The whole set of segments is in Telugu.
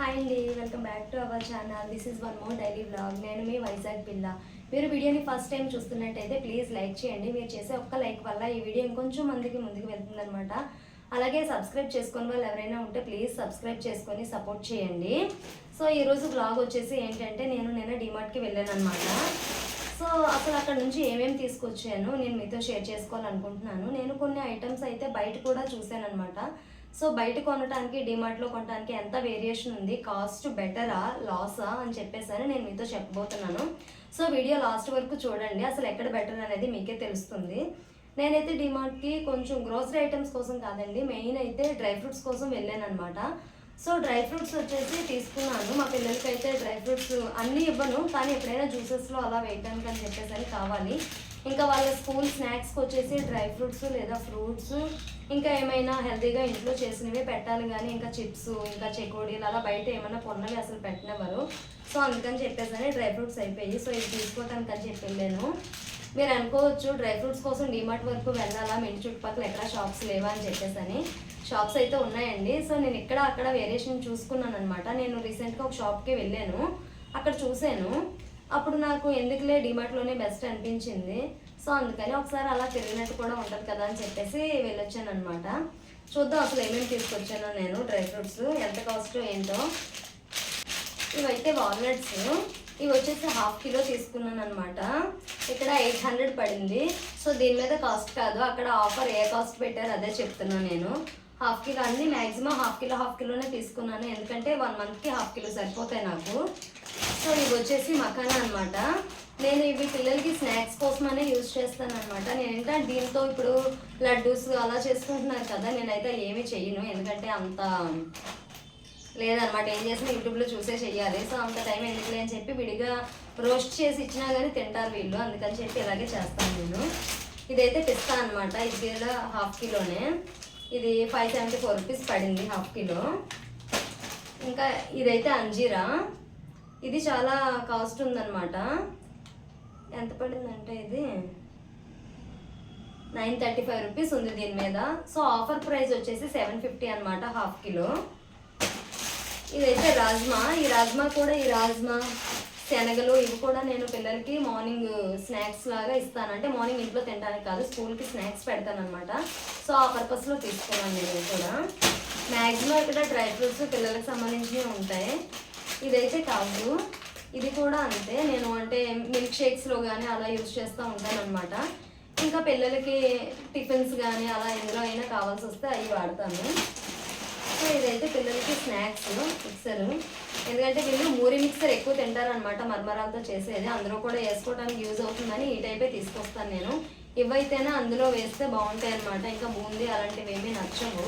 హాయ్ అండి welcome back to our channel this is one more daily blog నేను మీ వైజాగ్ పిల్ల మీరు వీడియోని ఫస్ట్ టైం చూస్తున్నట్టయితే ప్లీజ్ లైక్ చేయండి. మీరు చేసే ఒక్క లైక్ వల్ల ఈ వీడియో ఇంకొంచెం మందికి ముందుకు వెళ్తుందనమాట అలాగే సబ్స్క్రైబ్ చేసుకుని వాళ్ళు ఎవరైనా ఉంటే ప్లీజ్ సబ్స్క్రైబ్ చేసుకొని సపోర్ట్ చేయండి. సో ఈరోజు బ్లాగ్ వచ్చేసి ఏంటంటే నేను నిన్న డిమార్ట్కి వెళ్ళాను అనమాట సో అసలు అక్కడ నుంచి ఏమేమి తీసుకొచ్చాను నేను మీతో షేర్ చేసుకోవాలనుకుంటున్నాను. నేను కొన్ని ఐటమ్స్ అయితే బయట కూడా చూశాను అనమాట సో బయట కొనడానికి డిమార్ట్లో కొనడానికి ఎంత వేరియేషన్ ఉంది? కాస్ట్ బెటరా లాసా అని చెప్పేసి నేను మీతో చెప్పబోతున్నాను. సో వీడియో లాస్ట్ వరకు చూడండి. అసలు ఎక్కడ బెటర్ అనేది మీకే తెలుస్తుంది. నేనైతే డిమార్ట్కి కొంచెం గ్రోసరీ ఐటమ్స్ కోసం కాదండి మెయిన్ అయితే డ్రై ఫ్రూట్స్ కోసం వెళ్ళాను అనమాట సో డ్రై ఫ్రూట్స్ వచ్చేసి తీసుకున్నాను. మా పిల్లలకి అయితే డ్రై ఫ్రూట్స్ అన్నీ ఇవ్వను కానీ ఎప్పుడైనా జ్యూసెస్లో అలా వేయడానికి అని చెప్పేసి అని కావాలి. ఇంకా వాళ్ళ స్కూల్ స్నాక్స్కి వచ్చేసి డ్రై ఫ్రూట్స్ లేదా ఫ్రూట్స్ ఇంకా ఏమైనా హెల్తీగా ఇంట్లో చేసినవే పెట్టాలి కానీ ఇంకా చిప్స్ ఇంకా చెకోడీలు అలా బయట ఏమైనా కొన్నవి అసలు పెట్టినవారు. సో అందుకని చెప్పేసి అని డ్రై ఫ్రూట్స్ అయిపోయి సో ఇది తీసుకోవటానికి అని చెప్పి వెళ్ళాను మీరు అనుకోవచ్చు డ్రై ఫ్రూట్స్ కోసం డిమార్ట్ వరకు వెళ్ళాలా? మీ ఇంటి చుట్టుపక్కల ఎక్కడ షాప్స్ లేవా అని చెప్పేసి షాప్స్ అయితే ఉన్నాయండి. సో నేను ఇక్కడ అక్కడ వేరియేషన్ చూసుకున్నాను అనమాట నేను రీసెంట్గా ఒక షాప్కి వెళ్ళాను. అక్కడ చూశాను. అప్పుడు నాకు ఎందుకులే డిమార్ట్లోనే బెస్ట్ అనిపించింది. సో అందుకని ఒకసారి అలా తిరిగినట్టు కూడా ఉంటుంది కదా అని చెప్పేసి వెళ్ళొచ్చాను అనమాట చూద్దాం అసలు ఏమేమి తీసుకొచ్చానో నేను డ్రై ఫ్రూట్స్ ఎంత కాస్ట్ ఏంటో. ఇవైతే వాల్నట్స్ ఇవి వచ్చేసి హాఫ్ కిలో తీసుకున్నాను అనమాట ఇక్కడ ఎయిట్ హండ్రెడ్ పడింది. సో దీని మీద కాస్ట్ కాదు. అక్కడ ఆఫర్ ఏ కాస్ట్ పెట్టారు అదే చెప్తున్నాను నేను. హాఫ్ కిలో అన్ని మ్యాక్సిమం హాఫ్ కిలో హాఫ్ కిలోనే తీసుకున్నాను. ఎందుకంటే వన్ మంత్కి హాఫ్ కిలో సరిపోతాయి నాకు. సో ఇవి వచ్చేసి మకానా అనమాట నేను ఇవి పిల్లలకి స్నాక్స్ కోసమనే యూజ్ చేస్తాను అనమాట నేను దీంతో ఇప్పుడు లడ్డూస్ అలా చేసుకుంటున్నారు కదా నేనైతే ఏమీ చెయ్యను. ఎందుకంటే అంత లేదనమాట. ఏం చేసినా యూట్యూబ్లో చూసే చెయ్యాలి. సో అంత టైం ఎందుకులే అని చెప్పి విడిగా రోస్ట్ చేసి ఇచ్చినా కానీ తింటారు వీళ్ళు. అందుకని చెప్పి ఇలాగే చేస్తాను నేను. ఇదైతే పిస్తా అనమాట. ఇది కూడా హాఫ్ కిలోనే. ఇది ఫైవ్ సెవెంటీ ఫోర్ రూపీస్ పడింది హాఫ్ కిలో. ఇంకా ఇదైతే అంజీరా. ఇది చాలా కాస్ట్ ఉందన్నమాట ఎంత పడిందంటే ఇది? నైన్ థర్టీ ఫైవ్ రూపీస్ ఉంది దీని మీద. సో ఆఫర్ ప్రైస్ వచ్చేసి సెవెన్ ఫిఫ్టీ అనమాట హాఫ్ కిలో. ఇదైతే రాజ్మా. ఈ రాజ్మా కూడా ఈ రాజ్మా శనగలు ఇవి కూడా నేను పిల్లలకి మార్నింగ్ స్నాక్స్ లాగా ఇస్తాను. అంటే మార్నింగ్ ఇంట్లో తినడానికి కాదు స్కూల్కి స్నాక్స్ పెడతాను అనమాట సో ఆ పర్పస్లో తీసుకున్నాను నేను కూడా. మ్యాక్సిమం ఇక్కడ డ్రై ఫ్రూట్స్ పిల్లలకు సంబంధించినవి ఉంటాయి. ఇదైతే కాదు. ఇది కూడా అంతే. నేను అంటే మిల్క్ షేక్స్లో కానీ అలా యూజ్ చేస్తూ ఉంటాను అనమాట ఇంకా పిల్లలకి టిఫిన్స్ కానీ అలా ఎందులో అయినా కావాల్సి వస్తే అవి వాడతాను. సో ఇదైతే పిల్లలకి స్నాక్స్ మిక్సర్ ఎందుకంటే వీళ్ళు మూరి మిక్సర్ ఎక్కువ తింటారనమాట మర్మరాలతో చేసేది. అందులో కూడా వేసుకోవడానికి యూజ్ అవుతుందని ఈ టైపే తీసుకొస్తాను నేను. ఇవైతేనే అందులో వేస్తే బాగుంటాయి అనమాట ఇంకా బూందీ అలాంటివి ఏమీ నచ్చవు.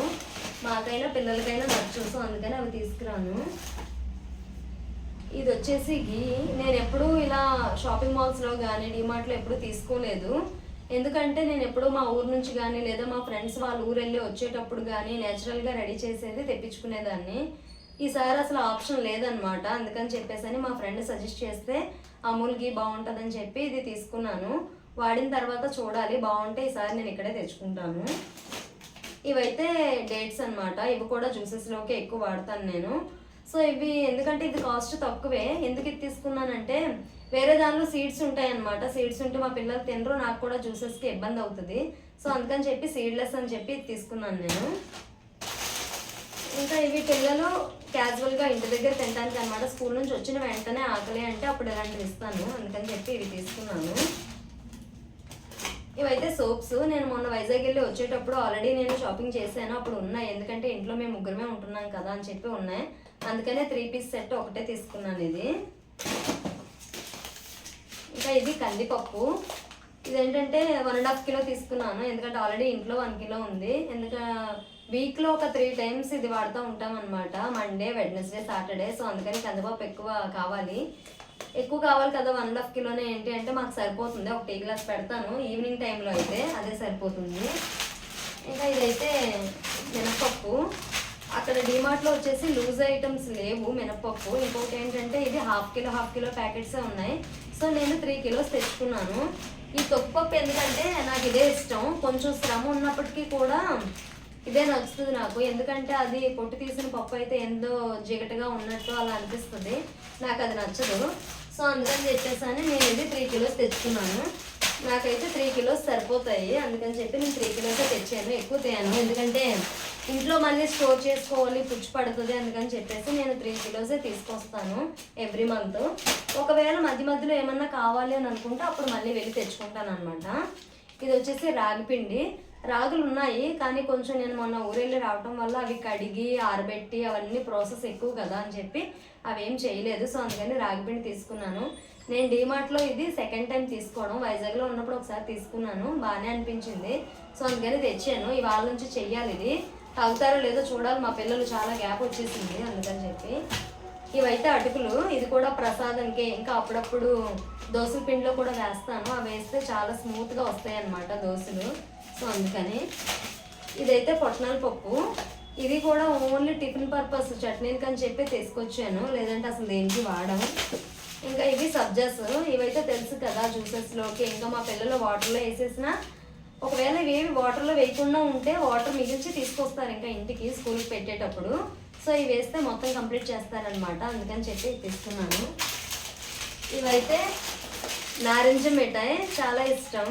మాకైనా పిల్లలకైనా నచ్చు సో అందుకని అవి తీసుకురాను. ఇది వచ్చేసి గీ నేను ఎప్పుడూ ఇలా షాపింగ్ మాల్స్లో కానీ డిమార్ట్లో ఎప్పుడు తీసుకోలేదు. ఎందుకంటే నేను ఎప్పుడూ మా ఊరు నుంచి కానీ లేదా మా ఫ్రెండ్స్ వాళ్ళ ఊరు వెళ్ళి వచ్చేటప్పుడు కానీ నేచురల్గా రెడీ చేసేది తెప్పించుకునేదాన్ని. ఈసారి అసలు ఆప్షన్ లేదనమాట అందుకని చెప్పేసి అని మా ఫ్రెండ్ సజెస్ట్ చేస్తే అమూల్కి బాగుంటుందని చెప్పి ఇది తీసుకున్నాను. వాడిన తర్వాత చూడాలి. బాగుంటే ఈసారి నేను ఇక్కడే తెచ్చుకుంటాను. ఇవైతే డేట్స్ అన్నమాట. ఇవి కూడా జ్యూసెస్లోకి ఎక్కువ వాడతాను నేను. సో ఇవి ఎందుకంటే ఇది కాస్ట్ తక్కువే. ఎందుకు ఇది తీసుకున్నానంటే వేరే దానిలో సీడ్స్ ఉంటాయి అనమాట సీడ్స్ ఉంటే మా పిల్లలు తినరు నాకు కూడా జ్యూసెస్కి ఇబ్బంది అవుతుంది. సో అందుకని చెప్పి సీడ్లెస్ అని చెప్పి ఇది తీసుకున్నాను నేను. ఇంకా ఇవి పిల్లలు క్యాజువల్గా ఇంటి దగ్గర తినడానికి అనమాట స్కూల్ నుంచి వచ్చిన వెంటనే ఆకలి అంటే అప్పుడు ఇలాంటివి ఇస్తాను. అందుకని చెప్పి ఇవి తీసుకున్నాను. ఇవైతే సోప్స్ నేను మొన్న వైజాగ్ వెళ్ళి వచ్చేటప్పుడు ఆల్రెడీ నేను షాపింగ్ చేశాను. అప్పుడు ఉన్నాయి. ఎందుకంటే ఇంట్లో మేము ముగ్గురమే ఉంటున్నాం కదా అని చెప్పి ఉన్నాయి. అందుకనే త్రీ పీస్ సెట్ ఒకటే తీసుకున్నాను ఇది. ఇంకా ఇది కందిపప్పు. ఇదేంటంటే వన్ అండ్ హాఫ్ కిలో తీసుకున్నాను ఎందుకంటే ఆల్రెడీ ఇంట్లో వన్ కిలో ఉంది. ఎందుకంటే వీక్లో ఒక త్రీ టైమ్స్ ఇది వాడుతూ ఉంటాం అనమాట మండే వెడ్నెస్డే సాటర్డే. సో అందుకని కందిపప్పు ఎక్కువ కావాలి. ఎక్కువ కావాలి కదా వన్ అండ్ హాఫ్ కిలోనే ఏంటి అంటే మాకు సరిపోతుంది. ఒక టీ గ్లాస్ పెడతాను ఈవినింగ్ టైంలో అయితే అదే సరిపోతుంది. ఇంకా ఇదైతే మినపప్పు. అక్కడ డిమార్ట్లో వచ్చేసి లూజ్ ఐటమ్స్ లేవు మినపప్పు ఇంకొకటి ఏంటంటే ఇది హాఫ్ కిలో హాఫ్ కిలో ప్యాకెట్సే ఉన్నాయి. సో నేను త్రీ కిలోస్ తెచ్చుకున్నాను. ఈ తొక్కుపప్పు ఎందుకంటే నాకు ఇదే ఇష్టం. కొంచెం శ్రమ ఉన్నప్పటికీ కూడా ఇదే నచ్చుతుంది నాకు. ఎందుకంటే అది పొట్టు తీసిన పప్పు అయితే ఎంతో జిగటగా ఉన్నట్టు అలా అనిపిస్తుంది. నాకు అది నచ్చదు. సో అందుకని చెప్పేసాను నేను ఇది త్రీ కిలోస్ తెచ్చుకున్నాను. నాకైతే త్రీ కిలోస్ సరిపోతాయి. అందుకని చెప్పి నేను త్రీ కిలోసే తెచ్చాను. ఎక్కువ తేను. ఎందుకంటే ఇంట్లో మళ్ళీ స్టోర్ చేసుకోవాలి పుచ్చు పడుతుంది అందుకని చెప్పేసి నేను త్రీ కిలోసే తీసుకొస్తాను ఎవ్రీ మంత్ ఒకవేళ మధ్య మధ్యలో ఏమన్నా కావాలి అని అనుకుంటే అప్పుడు మళ్ళీ వెళ్ళి తెచ్చుకుంటాను అనమాట ఇది వచ్చేసి రాగి పిండి. రాగులు ఉన్నాయి కానీ కొంచెం నేను మొన్న ఊరెళ్ళి రావటం వల్ల అవి కడిగి ఆరబెట్టి అవన్నీ ప్రాసెస్ ఎక్కువ కదా అని చెప్పి అవేం చేయలేదు. సో అందుకని రాగి పిండి తీసుకున్నాను. నేను డీమార్ట్లో ఇది సెకండ్ టైం తీసుకోవడం. వైజాగ్లో ఉన్నప్పుడు ఒకసారి తీసుకున్నాను. బాగానే అనిపించింది. సో అందుకని తెచ్చాను. ఇవాళ నుంచి చెయ్యాలి ఇది. తాగుతారో లేదో చూడాలి. మా పిల్లలు చాలా గ్యాప్ వచ్చేసింది అందుకని చెప్పి. ఇవైతే అటుకులు. ఇది కూడా ప్రసాదంకి. ఇంకా అప్పుడప్పుడు దోశల పిండిలో కూడా వేస్తాను. అవి వేస్తే చాలా స్మూత్గా వస్తాయి అన్నమాట దోశలు. సో అందుకని ఇదైతే పొట్నాల పప్పు. ఇది కూడా ఓన్లీ టిఫిన్ పర్పస్ చట్నీలకి అని చెప్పి తీసుకొచ్చాను. లేదంటే అసలు దేనికి వాడము ఇంకా ఇవి సబ్జాస్. ఇవైతే తెలుసు కదా జ్యూసెస్లోకి. ఇంకా మా పిల్లలు వాటర్లో వేసేసిన ఒకవేళ ఇవేవి వాటర్లో వేయకుండా ఉంటే వాటర్ మిగిల్చి తీసుకొస్తారు ఇంకా ఇంటికి స్కూల్కి పెట్టేటప్పుడు. సో ఇవి వేస్తే మొత్తం కంప్లీట్ చేస్తారనమాట అందుకని చెప్పి తీసుకున్నాను ఇవైతే నారింజ మిఠాయి చాలా ఇష్టం.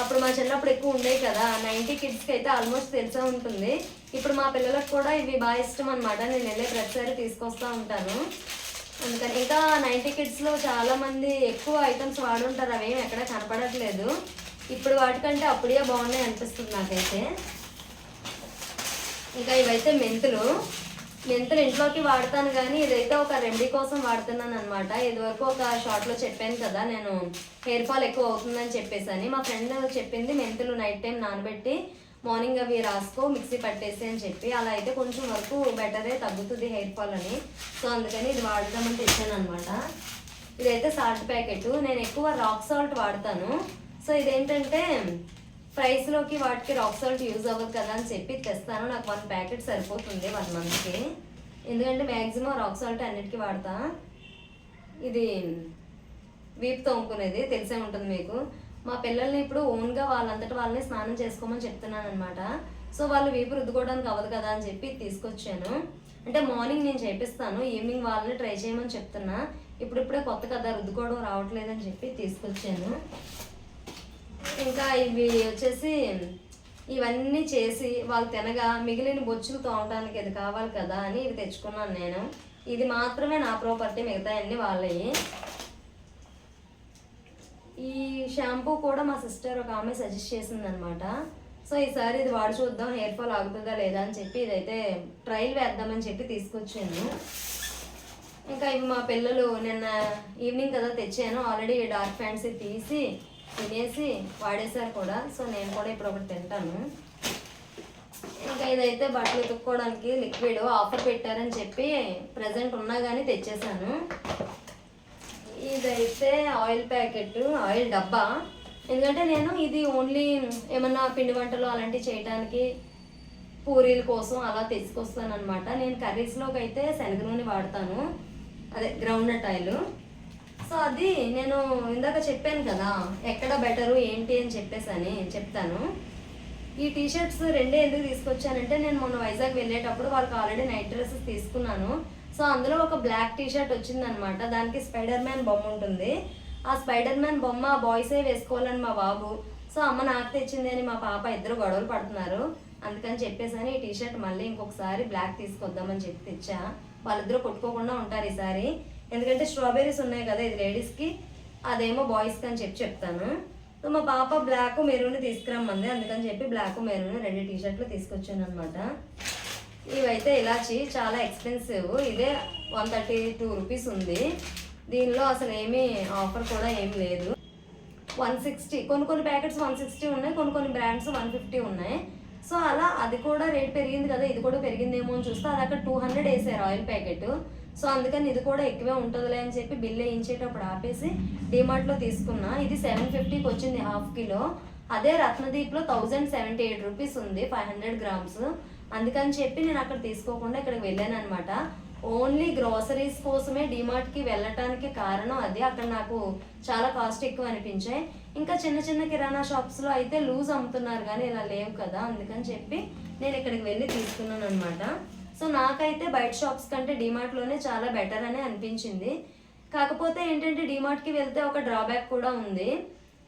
అప్పుడు మా చిన్నప్పుడు ఎక్కువ ఉండేవి కదా నైంటీ కిడ్స్కి అయితే ఆల్మోస్ట్ తెలిసే ఉంటుంది. ఇప్పుడు మా పిల్లలకు కూడా ఇవి బాగా ఇష్టం అనమాట నేను వెళ్ళే ప్రతిసారి తీసుకొస్తూ ఉంటాను. అందుకని ఇంకా నైంటీ కిడ్స్లో చాలామంది ఎక్కువ ఐటమ్స్ వాడుంటారు. అవేం ఎక్కడ కనపడట్లేదు. ఇప్పుడు వాటికంటే అప్పుడే బాగున్నాయి అనిపిస్తుంది నాకైతే. ఇంకా ఇవైతే మెంతులు. మెంతులు ఇంట్లోకి వాడతాను కానీ ఇదైతే ఒక రెమెడీ కోసం వాడుతున్నాను అనమాట ఇదివరకు ఒక షార్ట్లో చెప్పాను కదా నేను హెయిర్ ఫాల్ ఎక్కువ అవుతుందని చెప్పేసి మా ఫ్రెండ్ చెప్పింది మెంతులు నైట్ టైం నానబెట్టి మార్నింగ్ అవి రాసుకో మిక్సీ పట్టేసి అని చెప్పి. అలా అయితే కొంచెం వరకు బెటరే తగ్గుతుంది హెయిర్ ఫాల్ అని. సో అందుకని ఇది వాడదామని తెచ్చాను అనమాట ఇదైతే సాల్ట్ ప్యాకెట్ నేను ఎక్కువ రాక్ సాల్ట్ వాడతాను. సో ఇదేంటంటే ఫ్రైస్లోకి వాటికి రాక్ సాల్ట్ యూజ్ అవ్వదు కదా అని చెప్పి తెస్తాను. నాకు వన్ ప్యాకెట్ సరిపోతుంది వన్ మంత్కి. ఎందుకంటే మ్యాక్సిమం రాక్ సాల్ట్ అన్నిటికీ వాడతా. ఇది వీపు తోముకునేది తెలిసే ఉంటుంది మీకు. మా పిల్లల్ని ఇప్పుడు ఓన్గా వాళ్ళంతటి వాళ్ళని స్నానం చేసుకోమని చెప్తున్నాను అనమాట సో వాళ్ళు వీపు రుద్దుకోవడానికి అవ్వదు కదా అని చెప్పి తీసుకొచ్చాను. అంటే మార్నింగ్ నేను చేపిస్తాను ఈవినింగ్ వాళ్ళని ట్రై చేయమని చెప్తున్నా. ఇప్పుడిప్పుడే కొత్త కదా రుద్దుకోవడం రావట్లేదని చెప్పి తీసుకొచ్చాను. ఇంకా ఇవి వచ్చేసి ఇవన్నీ చేసి వాళ్ళు తినగా మిగిలిన బొచ్చులు తోమటానికి ఇది కావాలి కదా అని ఇవి తెచ్చుకున్నాను నేను. ఇది మాత్రమే నా ప్రాపర్టీ మిగతా అన్ని వాళ్ళవి ఈ షాంపూ కూడా మా సిస్టర్ ఒక ఆమె సజెస్ట్ చేసింది అనమాట సో ఈసారి ఇది వాడి చూద్దాం హెయిర్ ఫాల్ ఆగుతుందా లేదా అని చెప్పి ఇదైతే ట్రయల్ వేద్దామని చెప్పి తీసుకొచ్చాను. ఇంకా ఇవి మా పిల్లలు నిన్న ఈవినింగ్ కదా తెచ్చాను. ఆల్రెడీ డార్క్ ఫ్యాంట్సీ తీసి తినేసి వాడేశారు కూడా. సో నేను కూడా ఇప్పుడు ఒకటి తింటాను. ఇంకా ఇదైతే బట్టలు ఉతుక్కోవడానికి లిక్విడ్ ఆఫర్ పెట్టారని చెప్పి ప్రజెంట్ ఉన్నా కానీ తెచ్చేసాను ఇదైతే ఆయిల్ ప్యాకెట్ ఆయిల్ డబ్బా. ఎందుకంటే నేను ఇది ఓన్లీ ఏమన్నా పిండి వంటలు అలాంటివి చేయడానికి పూరీల కోసం అలా తెచ్చుకొస్తాను అనమాట నేను కర్రీస్లోకి అయితే శనగ నూనె వాడతాను. అదే గ్రౌండ్ నట్ ఆయిల్ సో అది నేను ఇందాక చెప్పాను కదా ఎక్కడ బెటరు ఏంటి అని చెప్పేసి అని చెప్తాను. ఈ టీ షర్ట్స్ రెండే ఎందుకు తీసుకొచ్చానంటే నేను మొన్న వైజాగ్ వెళ్ళేటప్పుడు వాళ్ళకి ఆల్రెడీ నైట్ డ్రెస్సెస్ తీసుకున్నాను. సో అందులో ఒక బ్లాక్ టీ షర్ట్ వచ్చిందనమాట. దానికి స్పైడర్ మ్యాన్ బొమ్మ ఉంటుంది. ఆ స్పైడర్ మ్యాన్ బొమ్మ బాయ్సే వేసుకోవాలని మా బాబు. సో అమ్మ నాకు తెచ్చింది అని మా పాప ఇద్దరు గొడవలు పడుతున్నారు. అందుకని చెప్పేసాను ఈ టీ షర్ట్ మళ్ళీ ఇంకొకసారి బ్లాక్ తీసుకొద్దామని చెప్పి తెచ్చా. వాళ్ళిద్దరూ కొట్టుకోకుండా ఉంటారు ఈసారి. ఎందుకంటే స్ట్రాబెర్రీస్ ఉన్నాయి కదా ఇది లేడీస్కి. అదేమో బాయ్స్కి అని చెప్పి చెప్తాను. సో మా పాప బ్లాక్ మెరూన్ తీసుకురమ్మంది. అందుకని చెప్పి బ్లాక్ మెరూన్ రెండు టీ షర్ట్లు తీసుకొచ్చాను అనమాట ఇవైతే ఇలాచి చాలా ఎక్స్పెన్సివ్. ఇదే వన్ థర్టీ టూ రూపీస్ ఉంది. దీనిలో అసలు ఏమీ ఆఫర్ కూడా ఏం లేదు. వన్ సిక్స్టీ కొన్ని కొన్ని ప్యాకెట్స్ వన్ సిక్స్టీ ఉన్నాయి. కొన్ని కొన్ని బ్రాండ్స్ వన్ ఫిఫ్టీ ఉన్నాయి. సో అలా అది కూడా రేట్ పెరిగింది కదా ఇది కూడా పెరిగిందేమో అని చూస్తే అది అక్కడ టూ హండ్రెడ్ వేసారు ఆయిల్ ప్యాకెట్. సో అందుకని ఇది కూడా ఎక్కువే ఉంటుందిలే అని చెప్పి బిల్ వేయించేటప్పుడు ఆపేసి డిమార్ట్లో తీసుకున్నా. ఇది సెవెన్ ఫిఫ్టీకి వచ్చింది హాఫ్ కిలో. అదే రత్నదీప్లో థౌజండ్ సెవెంటీ ఎయిట్ రూపీస్ ఉంది ఫైవ్ హండ్రెడ్ గ్రామ్స్ అందుకని చెప్పి నేను అక్కడ తీసుకోకుండా ఇక్కడికి వెళ్ళాను అనమాట ఓన్లీ గ్రోసరీస్ కోసమే డిమార్ట్కి వెళ్ళటానికి కారణం అది. అక్కడ నాకు చాలా కాస్ట్ ఎక్కువ అనిపించాయి. ఇంకా చిన్న చిన్న కిరాణా షాప్స్లో అయితే లూజ్ అమ్ముతున్నారు కానీ ఇలా లేవు కదా. అందుకని చెప్పి నేను ఇక్కడికి వెళ్ళి తీసుకున్నాను అనమాట సో నాకైతే బయట షాప్స్ కంటే డిమార్ట్లోనే చాలా బెటర్ అని అనిపించింది. కాకపోతే ఏంటంటే డిమార్ట్కి వెళ్తే ఒక డ్రాబ్యాక్ కూడా ఉంది.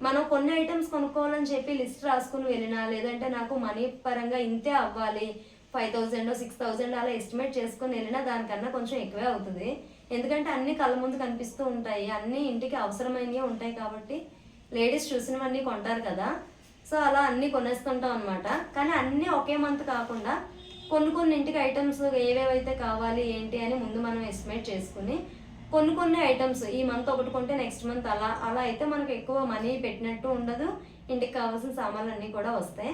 మనం కొన్ని ఐటమ్స్ కొనుక్కోవాలని చెప్పి లిస్ట్ రాసుకుని వెళ్ళినా లేదంటే నాకు మనీ పరంగా ఇంతే అవ్వాలి ఫైవ్ థౌజండ్ సిక్స్ థౌజండ్ అలా ఎస్టిమేట్ చేసుకుని వెళ్ళినా దానికన్నా కొంచెం ఎక్కువే అవుతుంది. ఎందుకంటే అన్ని కళ్ళ ముందు కనిపిస్తూ ఉంటాయి. అన్ని ఇంటికి అవసరమైనవి ఉంటాయి కాబట్టి లేడీస్ చూసినవన్నీ కొంటారు కదా. సో అలా అన్నీ కొనేస్తుంటాం అనమాట కానీ అన్నీ ఒకే మంత్ కాకుండా కొన్ని కొన్ని ఇంటికి ఐటమ్స్ ఏవేవైతే కావాలి ఏంటి అని ముందు మనం ఎస్టిమేట్ చేసుకుని కొన్ని కొన్ని ఐటమ్స్ ఈ మంత్ ఒకటి కొంటే నెక్స్ట్ మంత్ అలా అలా అయితే మనకు ఎక్కువ మనీ పెట్టినట్టు ఉండదు. ఇంటికి కావాల్సిన సామాన్లు అన్నీ కూడా వస్తాయి.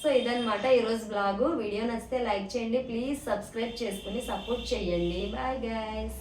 సో ఇదనమాట ఈరోజు బ్లాగు వీడియో నచ్చితే లైక్ చేయండి. ప్లీజ్ సబ్స్క్రైబ్ చేసుకుని సపోర్ట్ చేయండి. Bye guys